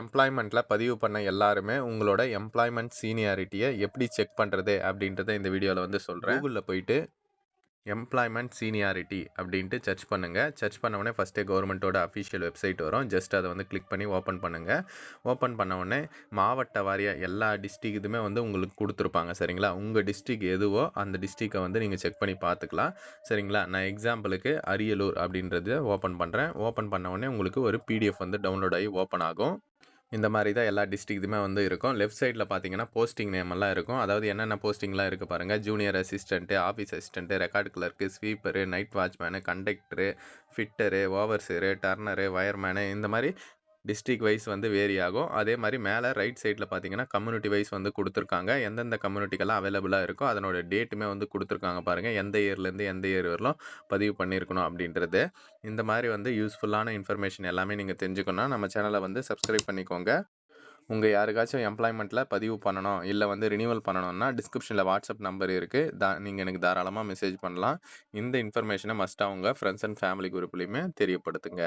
எம்ப்ளாய்மெண்ட்டில் பதிவு பண்ண எல்லாருமே உங்களோட எம்ப்ளாய்மெண்ட் சீனியாரிட்டியை எப்படி செக் பண்ணுறது அப்படின்றத இந்த வீடியோவில் வந்து சொல்கிறேன் கூகுளில் போயிட்டு எம்ப்ளாய்மெண்ட் சீனியாரிட்டி அப்படின்ட்டு சர்ச் பண்ணுங்கள் சர்ச் பண்ண உடனே ஃபஸ்ட்டே கவர்மெண்ட்டோட அஃபிஷியல் வெப்சைட் வரும். ஜஸ்ட் அதை வந்து கிளிக் பண்ணி ஓப்பன் பண்ணுங்கள் ஓப்பன் பண்ணவுடனே மாவட்ட வாரியாக எல்லா டிஸ்ட்ரிக் இதுமே வந்து உங்களுக்கு கொடுத்துருப்பாங்க. சரிங்களா? உங்கள் டிஸ்ட்ரிக் எதுவோ அந்த டிஸ்ட்ரிக்கை வந்து நீங்கள் செக் பண்ணி பார்த்துக்கலாம். சரிங்களா? நான் எக்ஸாம்பிளுக்கு அரியலூர் அப்படின்றத ஓப்பன் பண்ணுறேன் ஓப்பன் பண்ணவுடனே உங்களுக்கு ஒரு பிடிஎஃப் வந்து டவுன்லோட் ஆகி ஓப்பன் ஆகும். இந்த மாதிரி தான் எல்லா டிஸ்ட்ரிக்ட்டுமே வந்து இருக்கும். லெஃப்ட் சைடில் பார்த்தீங்கன்னா போஸ்டிங் நேம் எல்லாம் இருக்கும். அதாவது என்னென்ன போஸ்டிங்லாம் இருக்குது பாருங்கள் junior assistant office assistant record clerk sweeper night watchman conductor fitter overseer turner wireman இந்த மாதிரி டிஸ்ட்ரிக் வைஸ் வந்து வேரி ஆகும் அதே மாதிரி மேலே ரைட் சைடில் பார்த்தீங்கன்னா கம்யூனிட்டி வைஸ் வந்து கொடுத்துருக்காங்க. எந்தெந்த கம்யூனிட்டிக்கெல்லாம் அவைலபிளாக இருக்கோ அதனோட டேட்டுமே வந்து கொடுத்துருக்காங்க பாருங்கள் எந்த இயர்லேருந்து எந்த இயர் வரலும் பதிவு பண்ணியிருக்கணும் அப்படின்றது. இந்த மாதிரி வந்து யூஸ்ஃபுல்லான இன்ஃபர்மேஷன் எல்லாமே நீங்கள் தெரிஞ்சுக்கணும். நம்ம சேனலை வந்து சப்ஸ்கிரைப் பண்ணிக்கோங்க. உங்கள் யாருக்காச்சும் எம்ப்ளாய்மெண்ட்டில் பதிவு பண்ணணும் இல்லை வந்து ரினியூவல் பண்ணணும்னா டிஸ்கிரிப்ஷனில் வாட்ஸ்அப் நம்பர் இருக்குது தா நீங்கள் எனக்கு தாராளமாக மெசேஜ் பண்ணலாம். இந்த இன்ஃபர்மேஷனை மஸ்ட்டாக உங்கள் ஃப்ரெண்ட்ஸ் அண்ட் ஃபேமிலி குரூப்லேயுமே தெரியப்படுத்துங்க.